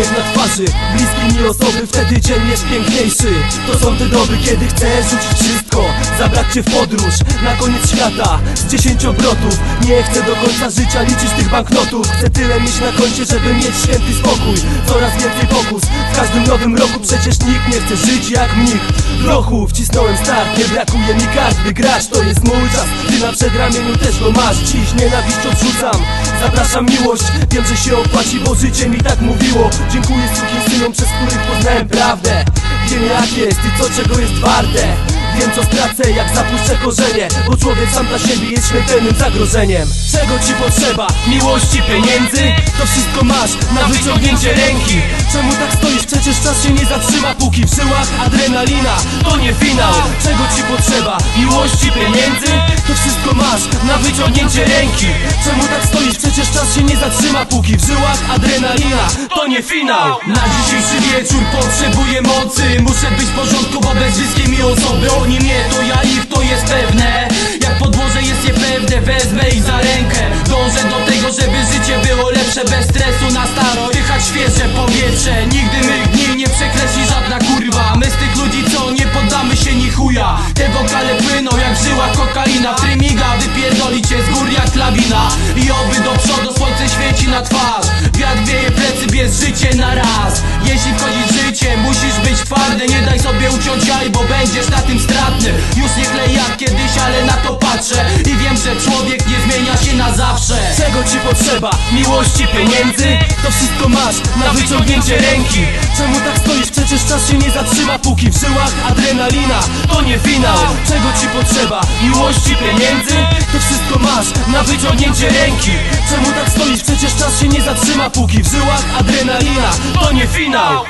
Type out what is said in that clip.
uśmiech na twarzy. Bliskie mi osoby, wtedy dzień jest piękniejszy. To są te doby, kiedy chcesz rzucić wszystko Zabrać cię w podróż, na koniec świata Z dziesięciu obrotów. Nie chcę do końca życia liczyć tych banknotów. Chcę tyle mieć na koncie, żeby mieć święty spokój. Coraz więcej pokus. W każdym nowym roku przecież nikt nie chce żyć jak mnich. W rochu wcisnąłem start, nie brakuje mi kart By grać, to jest mój czas na przedramieniu też go masz Dziś nienawiść odrzucam. Zapraszam miłość, wiem, że się opłaci, bo życie mi tak mówiło. Dziękuję synom, przez których poznałem prawdę. Wiem jak jest i co czego jest warte. Wiem co stracę, jak zapuszczę korzenie Bo człowiek sam dla siebie jest śmiertelnym zagrożeniem. Czego ci potrzeba? Miłości, pieniędzy? To wszystko masz na wyciągnięcie ręki. Czemu tak stoisz? Przecież czas się nie zatrzyma Póki w żyłach adrenalina To nie finał Czego ci potrzeba? Miłości, pieniędzy? To wszystko masz na wyciągnięcie ręki Czemu tak stoisz? Przecież czas się nie zatrzyma Póki w żyłach adrenalina To nie finał Na dzisiejszy wieczór potrzebuję mocy Muszę być w porządku, bo bez bliskiej mi osoby Oni mnie, to ja ich, to jest pewne Jak podłoże jest niepewne, wezmę ich za rękę Dążę do tego, żeby życie było lepsze Bez stresu na staro, dychać świeże powietrze Nigdy bierz życie na raz. Jeśli wchodzi w życie, musisz być twardy Nie daj sobie uciąć jaj, bo będziesz na tym stratny Już nie klej jak kiedyś, ale na to patrzę I wiem, że człowiek nie zmienia się na zawsze Czego ci potrzeba? Miłości, pieniędzy? To wszystko masz na wyciągnięcie ręki Czemu tak stoisz? Przecież czas się nie zatrzyma Póki w żyłach adrenalina To nie finał Czego ci potrzeba? Miłości, pieniędzy? To wszystko masz na wyciągnięcie ręki Czemu tak stoisz? Przecież czas się nie zatrzyma Póki w żyłach adrenalina To nie finał